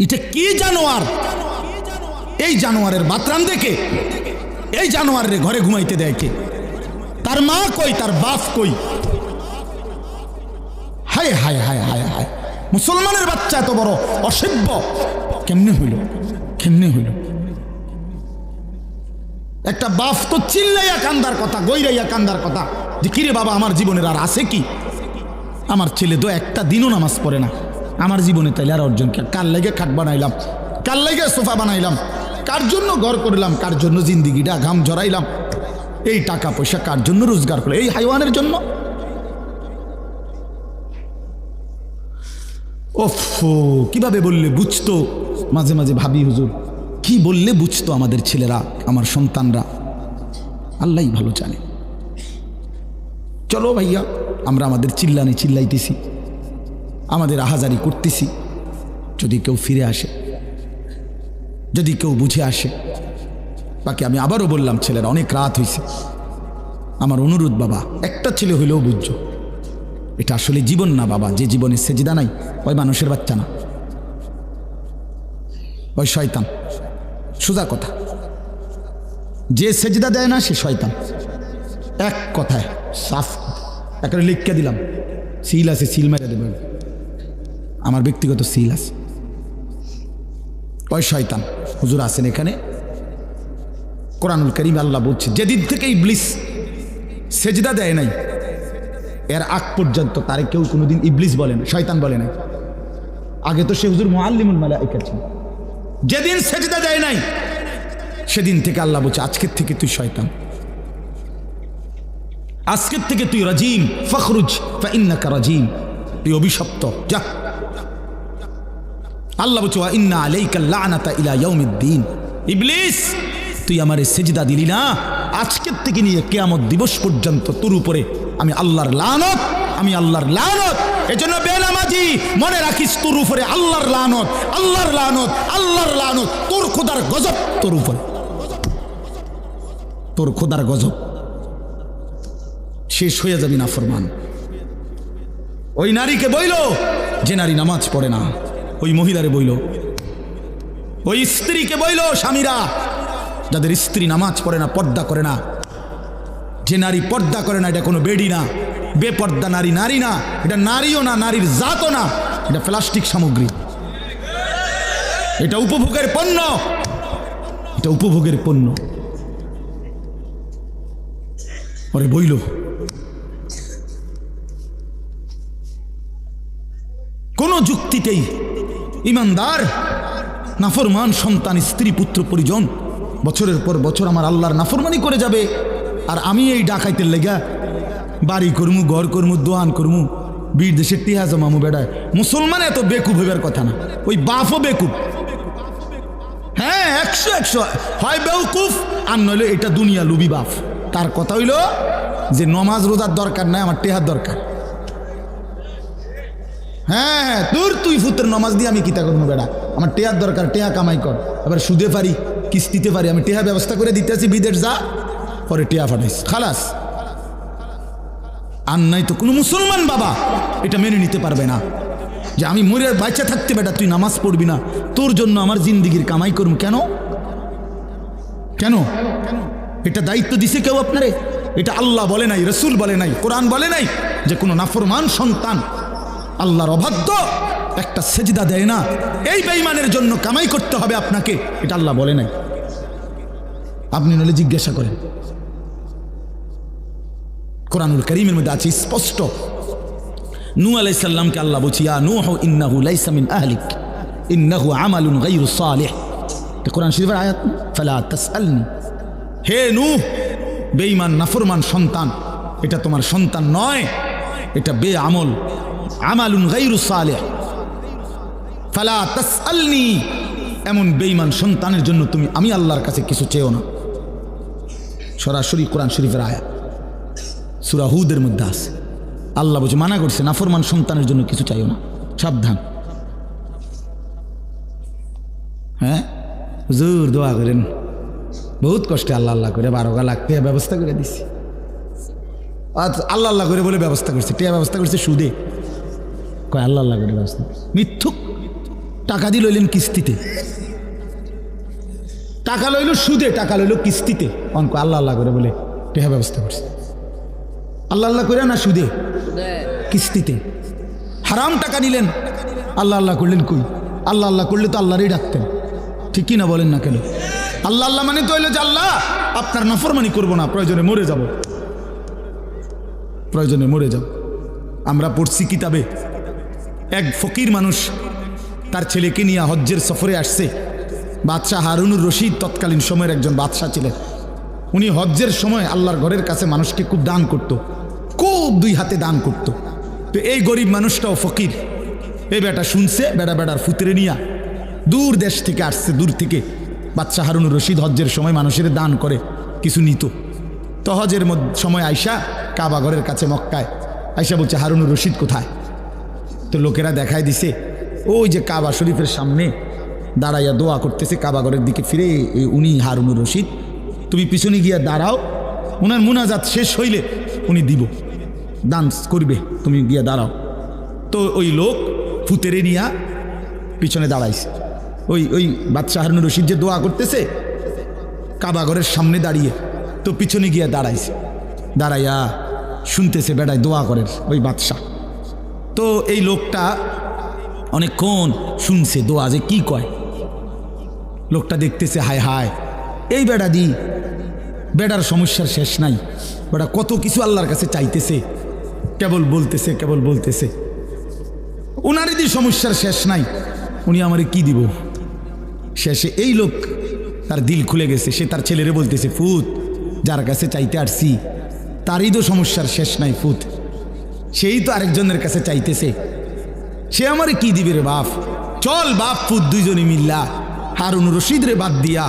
এটা কি জানোয়ার? এই জানোয়ারের বাতরান দেখে? এই জানোয়ারের ঘরে ঘুমাইতে দেয় কে? তার মা কই, তার বাপ কই? হায় হায় হায় হায় হায়। মুসলমানের বাচ্চা এত বড়, অসভ্য। কেমনে হইল? কেমনে হইল? একটা বাপ তো চিল্লাইয়া কান্দার কথা গৈরাইয়া কান্দার কথা। যে কিরে বাবা, আমার জীবনের আর আছে কি? আমার ছেলে তো একটা দিনও নামাজ পড়ে না। আমার জীবনে তাইলে আর অর্জন কার লেগে খাট বানাইলাম? কার লেগে সোফা বানাইলাম? কার জন্য ঘর করলাম? কার জন্য জিন্দিগিটা ঘাম জড়াইলাম এই টাকা পয়সা কার জন্য রোজগার করে এই হাইওয়ানের জন্য? ওফ, কীভাবে বললে বুঝতো? মাঝে মাঝে ভাবি, হুজুর, কি বললে বুঝতো আমাদের ছেলেরা, আমার সন্তানরা? আল্লাহই ভালো জানে। চলো ভাইয়া, আমরা আমাদের চিল্লানি চিল্লাইতেছি। আমাদের আহাজারি করতেছি। যদি কেউ ফিরে আসে, যদি কেউ বুঝে আসে। বাকি আমি আবারও বললাম, ছেলেরা অনেক রাত হয়েছে আমার অনুরোধ বাবা, একটা ছেলে হইলেও বুঝছ। এটা আসলে জীবন না বাবা, যে জীবনে সেজিদা নাই, ওই মানুষের বাচ্চা না। ওই শয়তান। সোজা কথা। যে সেজদা দেয় না, সে শয়তান। এক কথায় সাফ একটা লিখকে দিলাম। সিল আছে, সিল মেরে দেবেন আমার ব্যক্তিগত সিল আছে। ওই শয়তান, হুজুর আছেন এখানে? কোরআনুল করিম আল্লাহ বলছে, যেদিন থেকে ইবলিস সেজদা দেয় নাই, এর আগ পর্যন্ত তারে কেউ কোনোদিন ইবলিস বলে না শয়তান বলে নাই। আগে তো সে হুজুর মোয়াল্লিমুল মালাইকা ছিল। যেদিন সেজদা দেয় নাই, সেদিন থেকে আল্লাহ বলছে, আজকের থেকে তুই শয়তান। আজকের থেকে তুই রাজিম, ফখরুজ, ফাইন্নাকা রাজিম। তুই অভিশপ্ত, যা। আল্লাহ বলছে ইন্না আলাইকা লানাতা ইলা ইয়াউমিদ্দিন। ইবলিস, তুই আমারে সেজদা দিলি না। আজকের থেকে নিয়ে কেয়ামত দিবস পর্যন্ত তোর উপরে আমি আল্লাহর লানত, আমি আল্লাহর লানত। এজন্য বেনামাজি, মনে রাখিস তোর উপরে আল্লাহর লানত আল্লাহর লানত আল্লাহর লানত। তোর খোদার গজব তোর উপরে। তোর খোদার গজব। শেষ হয়ে যাবি না ফরমান। ওই নারীকে বইল, যে নারী নামাজ পড়ে না। ওই মহিলারে বইল। ওই স্ত্রীকে বইল স্বামীরা। যাদের স্ত্রী নামাজ পড়ে না, পর্দা করে না। যে নারী পর্দা করে না, এটা কোনো বেডি না। বেপর্দা নারী নারী না। এটা নারীও না, নারীর জাতও না। এটা প্লাস্টিক সামগ্রী। এটা উপভোগের পণ্য। এটা উপভোগের পণ্য। পরে বইল। কোন যুক্তিতেই ইমানদার? নাফরমান সন্তান, স্ত্রী, পুত্র, পরিজন। বছরের পর বছর আমার আল্লাহর নাফরমানি করে যাবে। আর আমি এই ডাকাইতের লেগা বাড়ি করমু, ঘর করমু, দোয়ান করমু। বীর দেশের টিহা জমামু বেড়ায়। মুসলমান এত বেকুব হইবার কথা না। ওই বাফও বেকুব। হ্যাঁ একশো একশো। হয় বেউকুফ, আর নইলে এটা দুনিয়া লুবি বাফ। তার কথা হইল যে, নমাজ, রোজার দরকার নাই, আমার টেহার দরকার। হ্যাঁ হ্যাঁ তোর তুই ফুতের নমাজ দিয়ে আমি কিতা করব বেড়া? আমার টেহার দরকার টেহা কামাই কর। এবার সুদে পারি, কিস্তিতে পারি, আমি টেহা ব্যবস্থা করে দিতেছি, বিদেশ যা, পরে টেহা ফাটাইস। খালাস। আর নাই তো কোনো মুসলমান বাবা, এটা মেনে নিতে পারবে না। যে আমি মরে বাচ্চা থাকতে বেটা, তুই নামাজ পড়বি না। তোর জন্য আমার জিন্দিগির কামাই করব। কেন? কেন? এটা দায়িত্ব দিছে কেউ আপনারে? এটা আল্লাহ বলে নাই, রসুল বলে নাই, কোরআন বলে নাই যে কোনো নাফরমান সন্তান আল্লাহর অবাধ্য। একটা সেজদা দেয় না। এই বেইমানের জন্য কামাই করতে হবে আপনাকে। এটা আল্লাহ বলে নাই। আপনি নলে জিজ্ঞাসা করেন। কোরআনুল করিমের মধ্যে আছে স্পষ্ট। নু আলাইসাল্লামকে আল্লাহ বলছি, ইয়া নূহ, ইন্নাহু লাইসা মিন আহলিক। ইন্নাহু আমালুন গায়রু সালিহ। কোরআন শরীফের আয়াত। না? ফালা তাসআলনি। হে নূহ, বেঈমান, নাফরমান সন্তান, এটা তোমার সন্তান নয়। এটা বে আমল আমালুন গায়রু সালিহ। ফালা এমন বেঈমান সন্তানের জন্য তুমি, আমি আল্লাহর কাছে কিছু চেয়েও না। সরাসরি কোরআন শরীফের আয়াত। সুরা হুদের মধ্যে আছে। আল্লাহ বুঝে মানা করছে, নাফরমান সন্তানের জন্য কিছু চাইও না। সাবধান। হ্যাঁ? হুজুর, দোয়া করেন। বহুত কষ্টে আল্লাহ আল্লাহ করে, বারো গা লাখ টিয়া ব্যবস্থা করে দিছি। আর আল্লাহ আল্লাহ করে বলে ব্যবস্থা করছে। টিয়া ব্যবস্থা করছে সুদে। কয়, আল্লাহ আল্লাহ করে মিথ্যুক। টাকা দিয়ে লইলেন কিস্তিতে। টাকা লইল সুদে, টাকা লইল কিস্তিতে। অঙ্ক আল্লাহ আল্লাহ করে বলে, টেহা ব্যবস্থা করছে। আল্লাহ আল্লাহ করে না সুদে? কিস্তিতে। হারাম টাকা নিলেন। আল্লাহ আল্লাহ করলেন কই? আল্লাহ আল্লাহ করলে তো আল্লাহরই ডাকতেন। ঠিকই না বলেন না কেন? আল্লাহ আল্লাহ মানে তো হইল যে আল্লাহ, আপনার নাফরমানি করব না, প্রয়োজনে মরে যাব। প্রয়োজনে মরে যাব। আমরা পড়ছি কিতাবে। এক ফকির মানুষ তার ছেলেকে নিয়ে হজ্জের সফরে আসছে। বাদশাহ হারুনুর রশিদ তৎকালীন সময়ের একজন বাদশাহ ছিলেন। উনি হজ্জের সময় আল্লাহর ঘরের কাছে মানুষকে খুব দান করত, খুব দুই হাতে দান করত। তো এই গরিব মানুষটাও ফকির। এই বেটা শুনছে বেটা বেটার ফুতরে নিয়া দূর দেশ থেকে আসছে, দূর থেকে। বাচ্চা হারুনুর রশিদ হজ্জের সময় মানুষের দান করে, কিছু নিত। তো হজের সময় আইসা কাবা ঘরের কাছে মক্কায়। আইসা বলছে, হারুনুর রশিদ কোথায়? তো লোকেরা দেখায় দিছে, ওই যে কাবা শরীফের সামনে দাঁড়াইয়া দোয়া করতেছে কাবাগরের দিকে ফিরে উনি হারুনুর রশিদ। তুমি পিছনে গিয়া দাঁড়াও ওনার মুনাজাত শেষ হইলে উনি দিব। ডান্স করবে, তুমি গিয়া দাঁড়াও। তো ওই লোক ফুতেরে নিয়া পিছনে দাঁড়াইছে। ওই ওই বাদশাহ হারুনুর রশিদ যে দোয়া করতেছে কাবাগরের সামনে দাঁড়িয়ে তো পিছনে গিয়া দাঁড়াইছে। দাঁড়াইয়া শুনতেছে বেড়ায় দোয়া করেন ওই বাদশাহ। তো এই লোকটা অনেকক্ষণ শুনছে দোয়া যে কি কয়। লোকটা দেখতেছে, হায় হায়, এই বেড়া দি, বেড়ার সমস্যার শেষ নাই। বেড়া কত কিছু আল্লাহর কাছে চাইতেছে, কেবল বলতেছে কেবল বলতেছে। ওনার যদি সমস্যার শেষ নাই, উনি আমারে কি দিব? শেষে এই লোক তার দিল খুলে গেছে, সে তার ছেলেরে বলতেছে, ফুত, যার কাছে চাইতে আসছি, তারই তো সমস্যার শেষ নাই, ফুত। সেই তো আরেকজনের কাছে চাইতেছে। সে আমারে কি দিবে রে বাপ? চল বাপ ফুত দুইজনে মিল্লা। হারুন রশিদ রে বাদ দিয়া।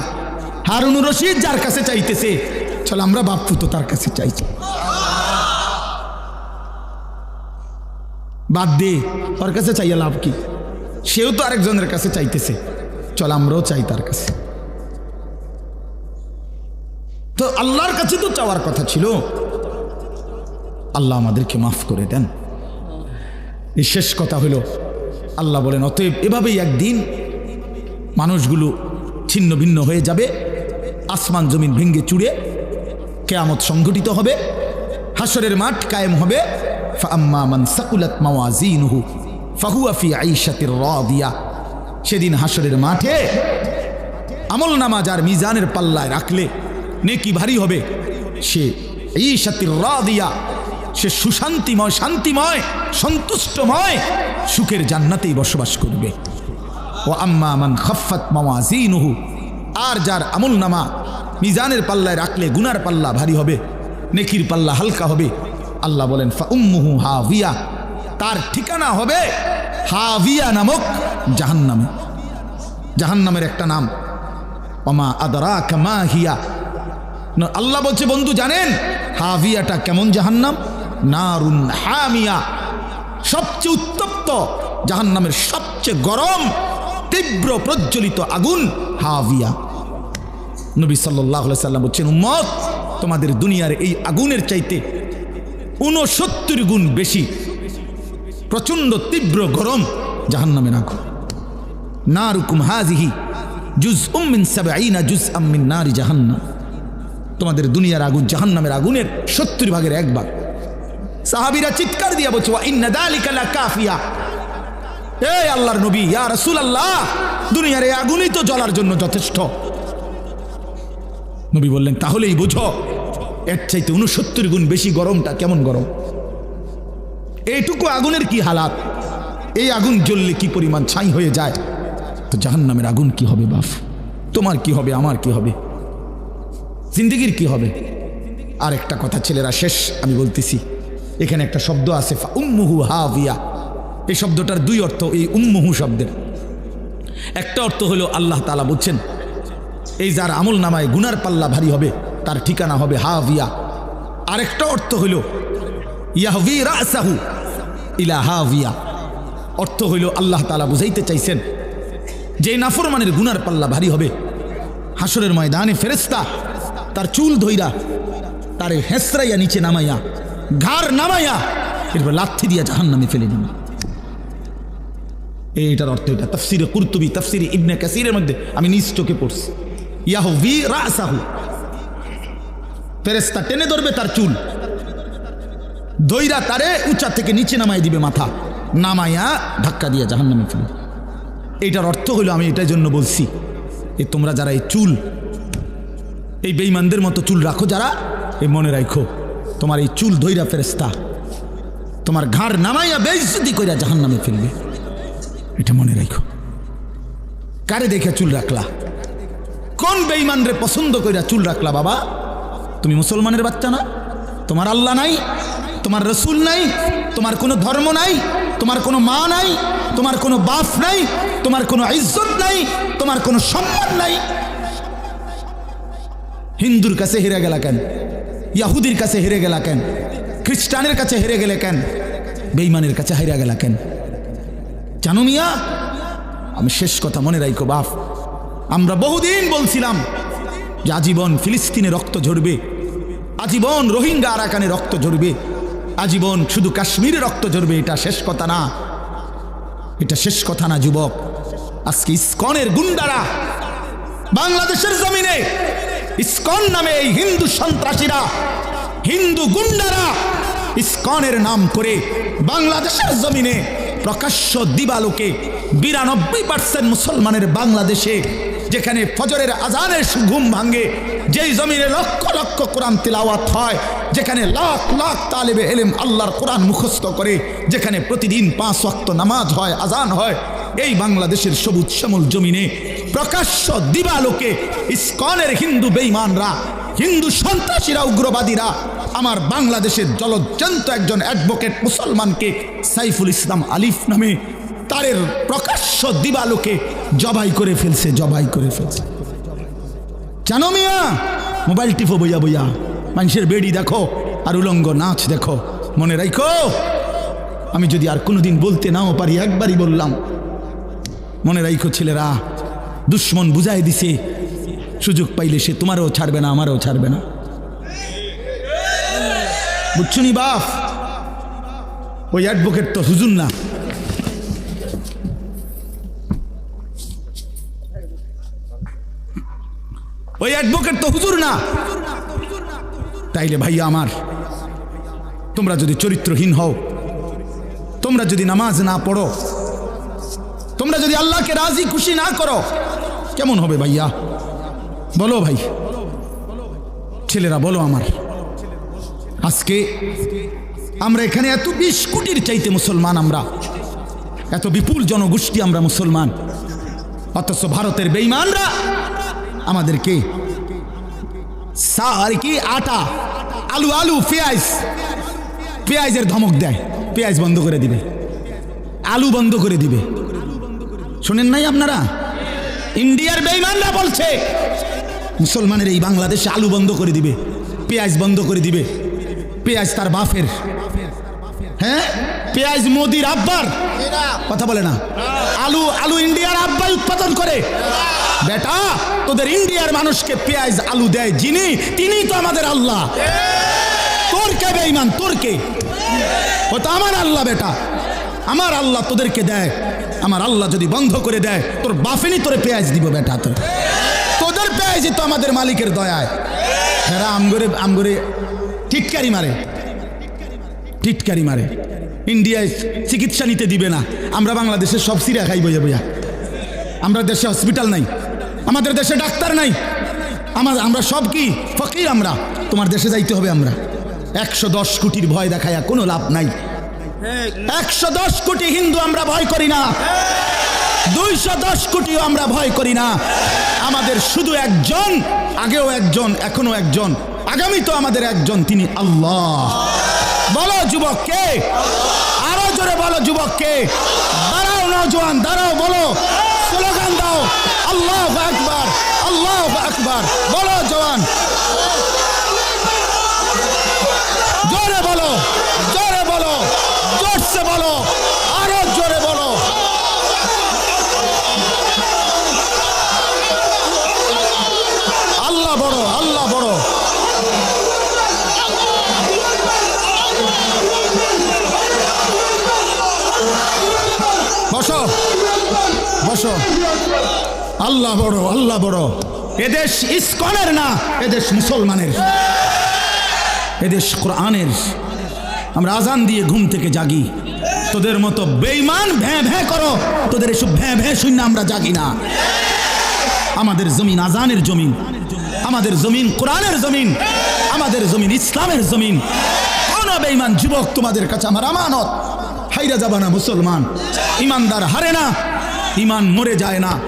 হারুন রশিদ যার কাছে চাইতেছে, চল আমরা বাপ ফুতো তার কাছে চাইছি বাদ দে, ওর কাছে চাইয়া লাভ কি? সেও তো আরেকজনের কাছে চাইতেছে। চল আমরাও চাই তার কাছে। তো আল্লাহর কাছে তো চাওয়ার কথা ছিল। আল্লাহ আমাদেরকে মাফ করে দেন। শেষ কথা হলো, আল্লাহ বলেন, অতএব এভাবেই একদিন মানুষগুলো ছিন্ন ভিন্ন হয়ে যাবে, আসমান জমিন ভেঙ্গে চুড়ে কেয়ামত সংঘটিত হবে হাসরের মাঠ কায়েম হবে। সেদিন হাসরের মাঠে আমল নামা যার মিজানের পাল্লায় রাখলে নেকি ভারী হবে। সে ঈশাতির রাদিয়া সে সুশান্তিময়, শান্তিময়, সন্তুষ্টময় সুখের জান্নাতেই বসবাস করবে। ও আম্মা মান খফাত মাওয়াজিনহু আর যার আমল নামা মিজানের পাল্লায় রাখলে গুনার পাল্লা ভারী হবে, নেকির পাল্লা হালকা হবে, আল্লাহ বলেন, ফা উম্মুহু হাভিয়া তার ঠিকানা হবে হাভিয়া নামক জাহান্নামে। জাহান্নামের একটা নাম অমা আদরা কামা হিয়া আল্লাহ বলছে, বন্ধু, জানেন হাভিয়াটা কেমন জাহান্নাম? নারুন হামিয়া। সবচেয়ে উত্তপ্ত, জাহান্নামের সবচেয়ে গরম, তীব্র প্রজ্বলিত আগুন হাভিয়া নবী সাল্লাহ সাল্লাম বলছেন, উম্মত, তোমাদের দুনিয়ার এই আগুনের চাইতে উনসত্তর গুণ বেশি, প্রচণ্ড তীব্র গরম জাহান জাহান্নামের আগুন। নারুকুম হাজিহি জুজ উম্মিন সাবাইনা জুজ আম্মিন নারি জাহান্নাম। তোমাদের দুনিয়ার আগুন জাহান্নামের আগুনের সত্তর ভাগের এক ভাগ। সাহাবিরা চিৎকার দিয়া বলছে লাকাফিয়া এই আল্লাহর নবী, ইয়া রাসূলুল্লাহ, দুনিয়ার এই আগুনই তো জ্বলার জন্য যথেষ্ট। নবী বললেন, তাহলেই বুঝো, এর চাইতে উনসত্তর গুণ বেশি গরমটা কেমন গরম? এইটুকু আগুনের কি হালাত? এই আগুন জ্বললে কি পরিমাণ ছাই হয়ে যায়? তো জাহান্নামের আগুন কি হবে বাফ? তোমার কি হবে, আমার কি হবে? জিন্দিগির কি হবে? আর একটা কথা, ছেলেরা, শেষ, আমি বলতেছি। এখানে একটা শব্দ আছে উম্মুহু হাভিয়া এই শব্দটার দুই অর্থ, এই উম্মুহু শব্দের। একটা অর্থ হলো আল্লাহ তালা বলছেন, এই যার আমল নামায় গুনার পাল্লা ভারী হবে, তার ঠিকানা হবে হাভিয়া আরেকটা অর্থ হইল ইয়াহভি ইলা হাভিয়া অর্থ হইল আল্লাহ তালা বুঝাইতে চাইছেন, যে নাফরমানের গুনার পাল্লা ভারী হবে হাসরের ময়দানে ফেরেস্তা তার চুল ধইরা তারে হেসরাইয়া নিচে নামাইয়া ঘাড় নামাইয়া এরপর লাথি দিয়া জাহান নামে ফেলে দিন এইটার অর্থ এটা। তাফসিরে কুর্তুবি, তাফসিরে ইবনে কাসিরের মধ্যে আমি নিজ চোখে পড়ছি। ইয়াহু ভি রাসাহু। ফেরেস্তা টেনে ধরবে তার চুল। দইরা তারে উঁচা থেকে নিচে নামাই দিবে মাথা। নামাইয়া ধাক্কা দিয়া জাহান নামে ফেলবে এইটার অর্থ হলো আমি এটার জন্য বলছি এ তোমরা যারা এই চুল, এই বেইমানদের মতো চুল রাখো যারা এই মনে রাখো তোমার এই চুল ধইরা ফেরেস্তা তোমার ঘাড় নামাইয়া বেইজ্জতি কইরা জাহান নামে ফেলবে। এটা মনে রাখো কারে দেখে চুল রাখলা? কোন বেইমানরে পছন্দ কইরা চুল রাখলা বাবা? তুমি মুসলমানের বাচ্চা না? তোমার আল্লাহ নাই, তোমার রসুল নাই, তোমার কোনো ধর্ম নাই, তোমার কোনো মা নাই, তোমার কোনো বাপ নাই, তোমার কোনো ইজ্জত নাই, তোমার কোনো সম্মান নাই। হিন্দুর কাছে হেরে গেলা কেন? ইয়াহুদির কাছে হেরে গেলা কেন? খ্রিস্টানের কাছে হেরে গেলে কেন? বেইমানের কাছে হেরে গেলা কেন? জানো মিয়া, আমি শেষ কথা মনে রাখো বাপ। আমরা বহুদিন বলছিলাম যে আজীবন ফিলিস্তিনে রক্ত ঝরবে। আজীবন রোহিঙ্গা আরাকানে রক্ত ঝরবে। আজীবন শুধু কাশ্মীরে রক্ত ঝরবে, এটা শেষ কথা না। এটা শেষ কথা না, যুবক। আজকে ইস্কনের গুন্ডারা বাংলাদেশের জমিনে ইস্কন নামে এই হিন্দু সন্ত্রাসীরা, হিন্দু গুন্ডারা ইস্কনের নাম করে বাংলাদেশের জমিনে প্রকাশ্য দিবালোকে বিরানব্বই পার্সেন্ট মুসলমানের বাংলাদেশে, যেখানে ফজরের আজানের ঘুম ভাঙ্গে যেই জমিনে লক্ষ লক্ষ কোরআন তিলাওয়াত হয়, যেখানে লাখ লাখ তালেবে এলেম আল্লাহর কোরআন মুখস্থ করে, যেখানে প্রতিদিন পাঁচ ওয়াক্ত নামাজ হয়, আজান হয়, এই বাংলাদেশের সবুজ শ্যামল জমিনে প্রকাশ্য দিবালোকে ইস্কনের হিন্দু বেইমানরা হিন্দু সন্ত্রাসীরা, উগ্রবাদীরা, আমার বাংলাদেশের জলজ্জান্ত একজন অ্যাডভোকেট মুসলমানকে সাইফুল ইসলাম আলিফ নামে তারের প্রকাশ্য দিবালোকে জবাই করে ফেলছে, জবাই করে ফেলছে। জানো মিয়া, মোবাইল টিপো বইয়া বইয়া, মানুষের বেড়ি দেখো আর উলঙ্গ নাচ দেখো, মনে রাখো আমি যদি আর কোনোদিন বলতে নাও পারি, একবারই বললাম। মনে রাখো ছেলেরা দুশ্মন বুঝাই দিছে, সুযোগ পাইলে সে তোমারও ছাড়বে না, আমারও ছাড়বে না। বুঝছ নি বাপ? ওই অ্যাডভোকেট তো হুজুর না। ওই অ্যাডভোকেট তো হুজুর না। তাইলে ভাইয়া আমার, তোমরা যদি চরিত্রহীন হও, তোমরা যদি নামাজ না পড়ো তোমরা যদি আল্লাহকে রাজি, খুশি না করো, কেমন হবে ভাইয়া? বলো ভাই। ছেলেরা, বলো আমার। আজকে আমরা এখানে এত বিশ কোটির চাইতে মুসলমান আমরা। এত বিপুল জনগোষ্ঠী আমরা মুসলমান। অথচ ভারতের বেইমানরা আমাদেরকে আর কি আটা, আলু আলু, পেঁয়াজ, পেঁয়াজের ধমক দেয়। পেঁয়াজ বন্ধ করে দিবে। আলু বন্ধ করে দিবে। শোনেন নাই আপনারা? ইন্ডিয়ার বেইমানরা বলছে, মুসলমানের এই বাংলাদেশে আলু বন্ধ করে দিবে, পেঁয়াজ বন্ধ করে দিবে। পেঁয়াজ তার বাফের হ্যাঁ? পেঁয়াজ মোদির আব্বার। কথা বলে না। আলু আলু ইন্ডিয়ার আব্বাই উৎপাদন করে। বেটা, তোদের ইন্ডিয়ার মানুষকে পেঁয়াজ, আলু দেয় যিনি তিনি তো আমাদের আল্লাহ। তোর কে বেঈমান তোর কে? ও তো আমার আল্লাহ, বেটা। আমার আল্লাহ তোদেরকে দেয়। আমার আল্লাহ যদি বন্ধ করে দেয়, তোর বাফেনি তোরে পেঁয়াজ দিব বেটা তোর। তোদের পেঁয়াজই তো আমাদের মালিকের দয়ায়। এরা আমগরে আমগরে টিটকারি মারে। টিটকারি মারে। ইন্ডিয়ায় চিকিৎসা নিতে দিবে না। আমরা বাংলাদেশের সব সিরা খাই বইয়া বইয়া। আমরা দেশে হসপিটাল নাই। আমাদের দেশে ডাক্তার নাই। আমার, আমরা সব কি? ফকির আমরা। তোমার দেশে যাইতে হবে আমরা। একশো দশ কোটির ভয় দেখায়া কোনো লাভ নাই। একশো দশ কোটি হিন্দু আমরা ভয় করি না। দুইশো দশ কোটিও আমরা ভয় করি না। আমাদের শুধু একজন, আগেও একজন এখনও একজন আগামী তো আমাদের একজন, তিনি আল্লাহ। বলো যুবক কে? আরও জোরে বলো যুবক কে? দাঁড়াও নজওয়ান দাঁড়াও, বলো। স্লোগান দাও। আল্লাহ আকবার আল্লাহ আকবার। বলো জওয়ান জোরে বলো, জোরে বলো, আরও জোরে বলো। আল্লাহ বড় আল্লাহ বড়। বসো আসো আল্লাহ বড় আল্লাহ বড়। এদেশ ইস্কনের না, এদেশ মুসলমানের। এদেশ কোরআনের। আমরা আজান দিয়ে ঘুম থেকে জাগি। তোদের মতো বেইমান ভ্যাঁ ভ্যাঁ করো। তোদের এসব ভ্যাঁ ভ্যাঁ শূন্য আমরা জাগি না। আমাদের জমিন আজানের জমিন। আমাদের জমিন কোরআনের জমিন। আমাদের জমিন ইসলামের জমিন। কোন বেইমান যুবক, তোমাদের কাছে আমার আমানত। হাইরা যাবা না মুসলমান। ইমানদার হারে না। ইমান মরে যায় না।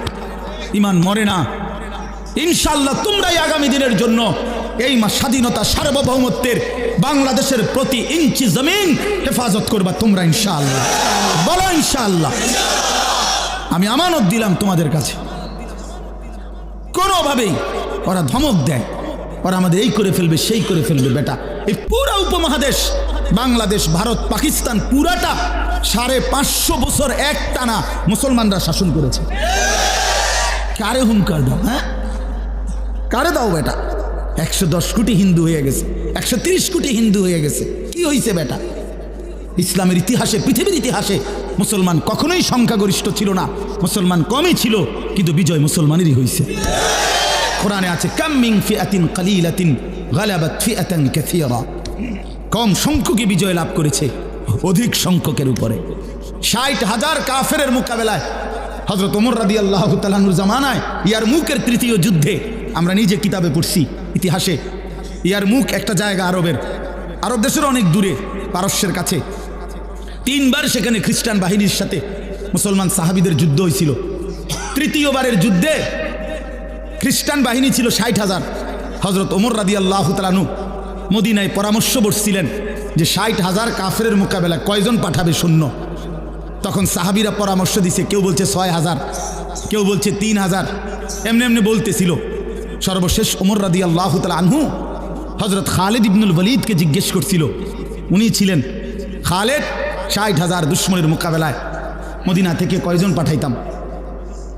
ইমান মরে না। ইনশাল্লাহ তোমরাই আগামী দিনের জন্য এই মা স্বাধীনতা সার্বভৌমত্বের বাংলাদেশের প্রতি ইঞ্চি জমিন হেফাজত করবা তোমরা ইনশাআল্লাহ। বলো ইনশাআল্লাহ। আমি আমানত দিলাম তোমাদের কাছে। কোনোভাবেই ওরা ধমক দেয়। ওরা আমাদের এই করে ফেলবে, সেই করে ফেলবে, বেটা। এই পুরো উপমহাদেশ, বাংলাদেশ, ভারত, পাকিস্তান পুরাটা সাড়ে পাঁচশো বছর এক টানা মুসলমানরা শাসন করেছে। কারে হুঙ্কার দাও হ্যাঁ? কারে দাও, বেটা? একশো দশ কোটি হিন্দু হয়ে গেছে, একশো তিরিশ কোটি হিন্দু হয়ে গেছে। কি হয়েছে বেটা? ইসলামের ইতিহাসে, পৃথিবীর ইতিহাসে মুসলমান কখনোই সংখ্যাগরিষ্ঠ ছিল না। মুসলমান কমই ছিল, কিন্তু বিজয় মুসলমানেরই হয়েছে কোরআনে আছে কাম্মিং ফিআতিন কালিলাতিন গালাবাত কাসীরা। কম সংখ্যকই বিজয় লাভ করেছে, অধিক সংখ্যকের উপরে। ষাট হাজার কাফেরের মোকাবেলায় হজরত ওমর রাদি আল্লাহ তালানুর জামানায় ইয়ার মুখের তৃতীয় যুদ্ধে আমরা নিজে কিতাবে পড়ছি, ইতিহাসে। ইয়ার মুখ একটা জায়গা আরবের। আরব দেশের অনেক দূরে, পারস্যের কাছে। তিনবার সেখানে খ্রিস্টান বাহিনীর সাথে মুসলমান সাহাবিদের যুদ্ধ হয়েছিল। তৃতীয়বারের যুদ্ধে খ্রিস্টান বাহিনী ছিল ষাট হাজার। হজরত ওমর রাদি আল্লাহ তালানু মদিনায় পরামর্শ বসছিলেন যে ষাট হাজার কাফের মোকাবেলা কয়জন পাঠাবে শূন্য তখন সাহাবিরা পরামর্শ দিছে, কেউ বলছে ছয় হাজার, কেউ বলছে তিন হাজার। এমনি এমনি বলতেছিল। সর্বশেষ ওমর রাদি আল্লাহ তালা আনহু হজরত খালেদ ইবনুল ওয়ালিদকে জিজ্ঞেস করছিল। উনি ছিলেন খালেদ, ষাট হাজার দুশ্মনের মোকাবেলায় মদিনা থেকে কয়জন পাঠাইতাম?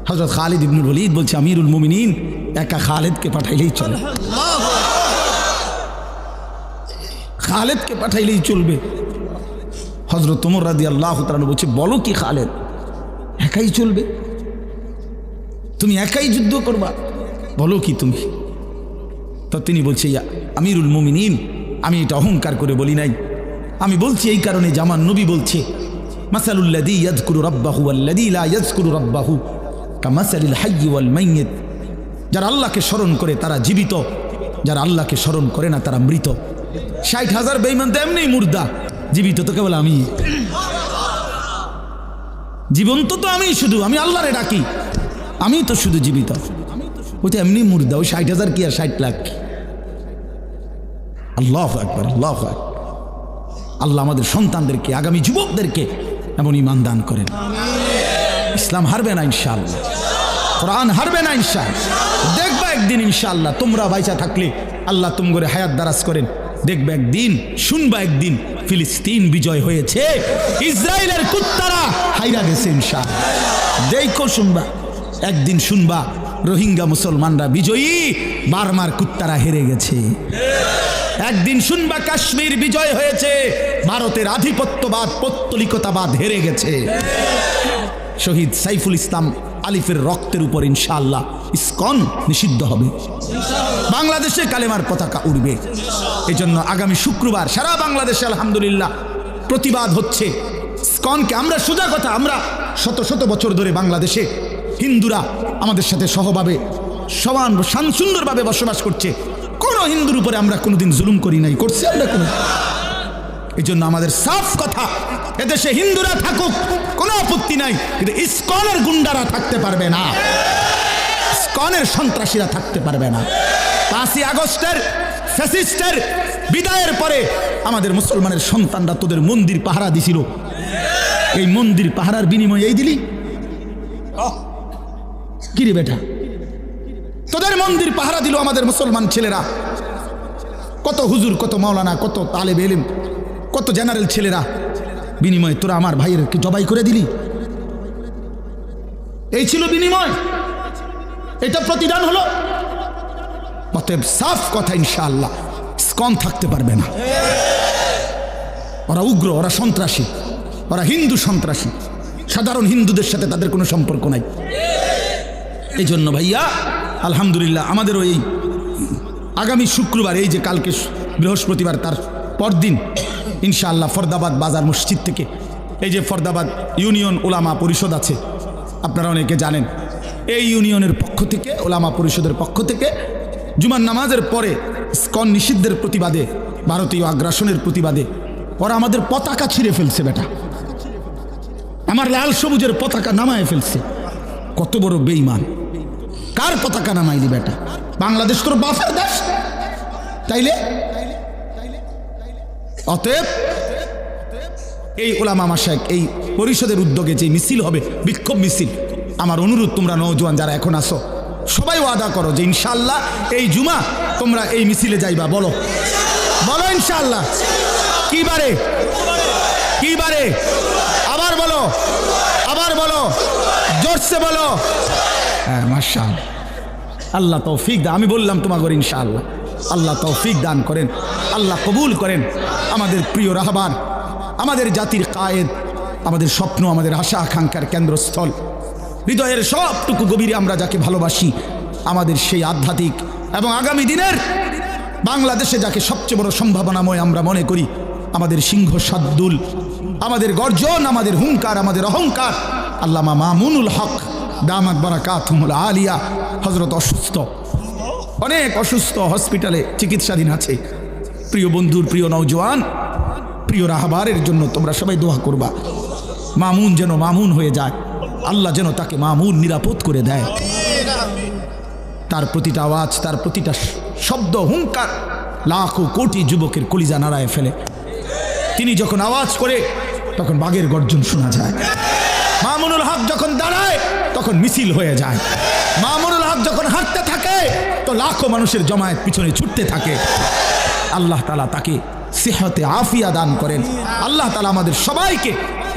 হজরত খালিদ ইবনুল ওয়ালিদ বলছে, আমিরুল মুমিনিন, একা খালেদকে পাঠাইলেই চলে খালেদকে পাঠাইলেই চলবে। হজরত তোমর রাদি আল্লাহ তালু বলছে, বলো কি খালেদ, একাই চলবে? তুমি একাই যুদ্ধ করবা? বলো কি তুমি? তো তিনি বলছে আমিরুল মুমিনিন, আমি এটা অহংকার করে বলি নাই। আমি বলছি এই কারণে জামান নবী বলছে যারা আল্লাহকে স্মরণ করে তারা জীবিত, যারা আল্লাহকে স্মরণ করে না তারা মৃত। ষাট হাজার বেইমান তো এমনি মুর্দা, জীবিত তো কেবল আমি। জীবন্ত তো আমি শুধু, আমি আল্লাহরে ডাকি। আমি তো শুধু জীবিত। ওই তো এমনি মুর্দা, ওই ষাট হাজার কি আর ষাট লাখ? কি? আল্লাহ একবার আল্লাহ আল্লাহ আমাদের সন্তানদেরকে, আগামী যুবকদেরকে এমন ইমান দান করেন। ইসলাম হারবে না ইনশাআল্লাহ। কোরআন হারবে না ইনশাআল্লাহ। দেখবা একদিন ইনশাআল্লাহ তোমরা বাইচা থাকলে আল্লাহ তুম করে হায়াত দারাজ করেন। দেখবে একদিন, শুনবা একদিন, ফিলিস্তিন বিজয় হয়েছে, ইসরায়েলের কুত্তারা হাইরা গেছে ইনশাআল্লাহ। দেখো শুনবা, একদিন শুনবা রোহিঙ্গা মুসলমানরা বিজয়ী, বারমার কুত্তারা হেরে গেছে। একদিন শুনবা কাশ্মীর বিজয় হয়েছে, ভারতের আধিপত্যবাদ, পত্তলিকতাবাদ হেরে গেছে। শহীদ সাইফুল ইসলাম আলিফের রক্তের উপর ইনশাআল্লাহ ইস্কন নিষিদ্ধ হবে। বাংলাদেশে কালেমার পতাকা উড়বে। এজন্য আগামী শুক্রবার সারা বাংলাদেশে আলহামদুলিল্লাহ প্রতিবাদ হচ্ছে। স্কনকে আমরা সোজা কথা, আমরা শত শত বছর ধরে বাংলাদেশে হিন্দুরা আমাদের সাথে সহভাবে সমান সুন্দরভাবে বসবাস করছে। কোনো হিন্দুর উপরে আমরা কোনোদিন জুলুম করি নাই, করছি আমরা কোনো। এই জন্য আমাদের সাফ কথা, এদেশে হিন্দুরা থাকুক, কোনো আপত্তি নাই, কিন্তু ইস্কনের গুন্ডারা থাকতে পারবে না। ইস্কনের সন্ত্রাসীরা থাকতে পারবে না। পাঁচই আগস্টের ফ্যাসিস্টের বিদায়ের পরে আমাদের মুসলমানের সন্তানরা তোদের মন্দির পাহারা দিছিল। এই মন্দির পাহারার বিনিময়ে এই দিলি? কিরে বেটা। তোদের মন্দির পাহারা দিল আমাদের মুসলমান ছেলেরা। কত হুজুর, কত মাওলানা, কত তালেব এলিম, কত জেনারেল ছেলেরা। বিনিময়ে তোরা আমার ভাইয়ের কি জবাই করে দিলি? এই ছিল বিনিময়। এটা প্রতিদান হলো। অতএব সাফ কথা ইনশাআল্লাহ, স্কন থাকতে পারবে না। ওরা উগ্র, ওরা সন্ত্রাসী, ওরা হিন্দু সন্ত্রাসী। সাধারণ হিন্দুদের সাথে তাদের কোনো সম্পর্ক নাই। এই জন্য ভাইয়া, আলহামদুলিল্লাহ আমাদেরও এই আগামী শুক্রবার, এই যে কালকে বৃহস্পতিবার তার পরদিন, ইনশাআল্লাহ ফরদাবাদ বাজার মসজিদ থেকে, এই যে ফরদাবাদ ইউনিয়ন ওলামা পরিষদ আছে, আপনারা অনেকে জানেন, এই ইউনিয়নের পক্ষ থেকে, ওলামা পরিষদের পক্ষ থেকে জুমার নামাজের পরে স্কন নিষিদ্ধের প্রতিবাদে, ভারতীয় আগ্রাসনের প্রতিবাদে, ওরা আমাদের পতাকা ছিঁড়ে ফেলছে বেটা। আমার লাল সবুজের পতাকা নামায় ফেলছে। কত বড় বেইমান কার পতাকা নামাইলি বেটা বাংলাদেশ তোর বাফের দেশ? তাইলে? অতএব, এই ওলামা মাসাক এই পরিষদের উদ্যোগে যে মিছিল হবে, বিক্ষোভ মিছিল, আমার অনুরোধ তোমরা নৌজওয়ান যারা এখন আসো সবাই ওয়াদা করো যে ইনশাল্লাহ এই জুমা তোমরা এই মিছিলে যাইবা, বলো। বলো ইনশাল্লাহ কি বারে? কি বারে? আবার বলো। আবার বলো। জোরসে বলো। হ্যাঁ মার্শাল আল্লাহ তৌফিক দা আমি বললাম তোমাকে ইনশাআল্লাহ। আল্লাহ তৌফিক দান করেন, আল্লাহ কবুল করেন। আমাদের প্রিয় রাহবার আমাদের জাতির কায়েদ, আমাদের স্বপ্ন, আমাদের আশা, আকাঙ্ক্ষার কেন্দ্রস্থল। হৃদয়ের সবটুকু গভীরে আমরা যাকে ভালোবাসি, আমাদের সেই আধ্যাত্মিক এবং আগামী দিনের বাংলাদেশে যাকে সবচেয়ে বড় সম্ভাবনাময় আমরা মনে করি, আমাদের সিংহ সাদ্দুল। আমাদের গর্জন, আমাদের হুঙ্কার আমাদের অহংকার। আল্লামা মামুনুল হক দামাত বারাকাতুমুল আলিয়া হজরত অসুস্থ। অনেক অসুস্থ হসপিটালে চিকিৎসাধীন আছে। প্রিয় বন্ধুর প্রিয় নৌজওয়ান প্রিয় রাহাবারের জন্য তোমরা সবাই দোয়া করবা। মামুন যেন মামুন হয়ে যায়। আল্লাহ যেন তাকে মামুন নিরাপদ করে দেয়। তার প্রতিটা আওয়াজ, তার প্রতিটা শব্দ হুঙ্কার লাখো কোটি যুবকের কলিজা নাড়ায় ফেলে। তিনি যখন আওয়াজ করে, তখন বাঘের গর্জন শোনা যায়। মামুনুল হক যখন দাঁড়ায় তখন মিছিল হয়ে যায়, মামুনুল হক যখন হাঁটতে থাকে, তো লাখো মানুষের জমায়েত পিছনে ছুটতে থাকে। আল্লাহ তালা তাকে সেহতে আফিয়া দান করেন। আল্লাহ তালা আমাদের সবাইকে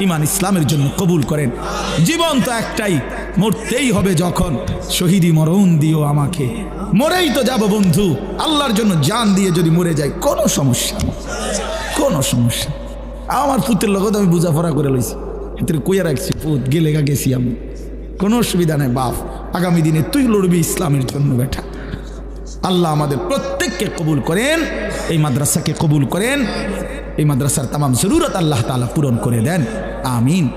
ইমান ইসলামের জন্য কবুল করেন। জীবন তো একটাই, মরতেই হবে যখন। শহীদি মরণ, দিও আমাকে। মরেই তো যাব বন্ধু, আল্লাহর জন্য জান দিয়ে যদি মরে যায় কোনো সমস্যা। কোনো সমস্যা আমার পুত্রের লগত আমি বুঝাফরা করে লইছি। এতে কইয়া রাখছি, পুত, গেলে গা গেছি আমি। কোনো অসুবিধা নেই, বাপ। আগামী দিনে তুই লড়বি ইসলামের জন্য, বেটা। আল্লাহ আমাদের প্রত্যেককে কবুল করেন, এই মাদ্রাসাকে কবুল করেন, এই মাদ্রাসার তাম জরুরত আল্লাহ তালা পূরণ করে দেন। আমিন।